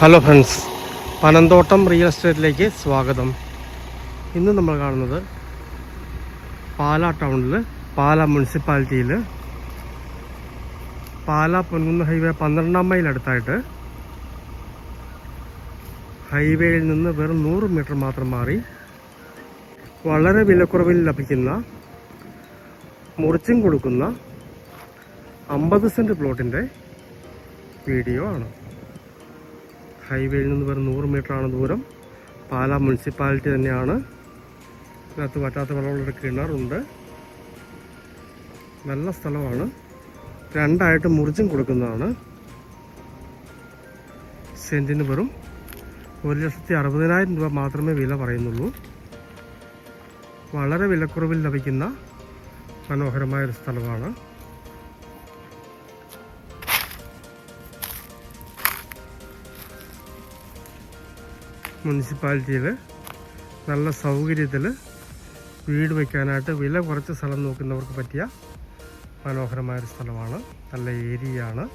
Hello friends Panamthottam real എസ്റ്റേറ്റിലേക്ക് സ്വാഗതം. ഇന്ന് നമ്മൾ കാണുന്നത് പാല ടൗണിൽ പാല മുനിസിപ്പാലിറ്റിയിൽ പാല പൊൻകുന്ന് ഹൈവേ പന്ത്രണ്ടാം മൈൽ അടുത്തായിട്ട് ഹൈവേയിൽ നിന്ന് വെറും നൂറ് മീറ്റർ മാത്രം മാറി വളരെ വിലക്കുറവിൽ ലഭിക്കുന്ന മുറിച്ചും കൊടുക്കുന്ന അമ്പത് സെന്റ് പ്ലോട്ടിന്റെ വീഡിയോ ആണ്. ഹൈവേയിൽ നിന്ന് വെറും നൂറ് ആണ് ദൂരം. പാലാ മുനിസിപ്പാലിറ്റി തന്നെയാണ്. ഇതിനകത്ത് പറ്റാത്ത വെള്ളമുള്ളൊരു കിണറുണ്ട്. നല്ല സ്ഥലമാണ്. രണ്ടായിട്ട് മുറിച്ചും കൊടുക്കുന്നതാണ്. സെന്റിന് വെറും ഒരു ലക്ഷത്തി അറുപതിനായിരം രൂപ മാത്രമേ വില പറയുന്നുള്ളൂ. വളരെ വിലക്കുറവിൽ ലഭിക്കുന്ന മനോഹരമായൊരു സ്ഥലമാണ്. മുനിസിപ്പാലിറ്റിയിൽ നല്ല സൗകര്യത്തിൽ വീട് വയ്ക്കാനായിട്ട് വില കുറച്ച് സ്ഥലം നോക്കുന്നവർക്ക് പറ്റിയ മനോഹരമായൊരു സ്ഥലമാണ്. നല്ല ഏരിയയാണ്.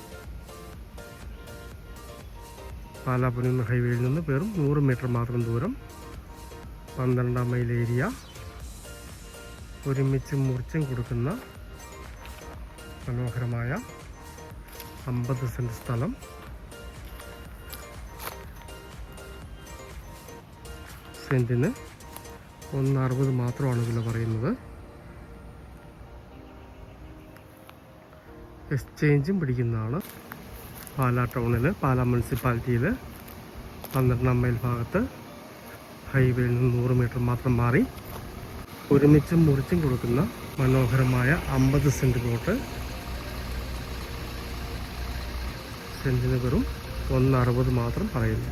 പാലാപ്പുനിന്ന് ഹൈവേയിൽ നിന്ന് വെറും നൂറ് മീറ്റർ മാത്രം ദൂരം. പന്ത്രണ്ടാം മൈൽ ഏരിയ. ഒരുമിച്ച് മുറിച്ചും കൊടുക്കുന്ന മനോഹരമായ അമ്പത് സെന്റ് സ്ഥലം. സെന്റിന് ഒന്ന് അറുപത് മാത്രമാണ് വില പറയുന്നത്. എക്സ്ചേഞ്ചും പിടിക്കുന്നതാണ്. പാലാ ടൗണിൽ പാലാ മുനിസിപ്പാലിറ്റിയിൽ പന്ത്രണ്ടാം മൈൽ ഭാഗത്ത് ഹൈവേയിൽ നിന്ന് നൂറ് മീറ്റർ മാത്രം മാറി. ഒരുമിച്ചും മുറിച്ചും കൊടുക്കുന്ന മനോഹരമായ അമ്പത് സെന്റ് പ്ലോട്ട്. സെന്റിന് വെറും ഒന്ന് അറുപത് മാത്രം പറയുന്നു.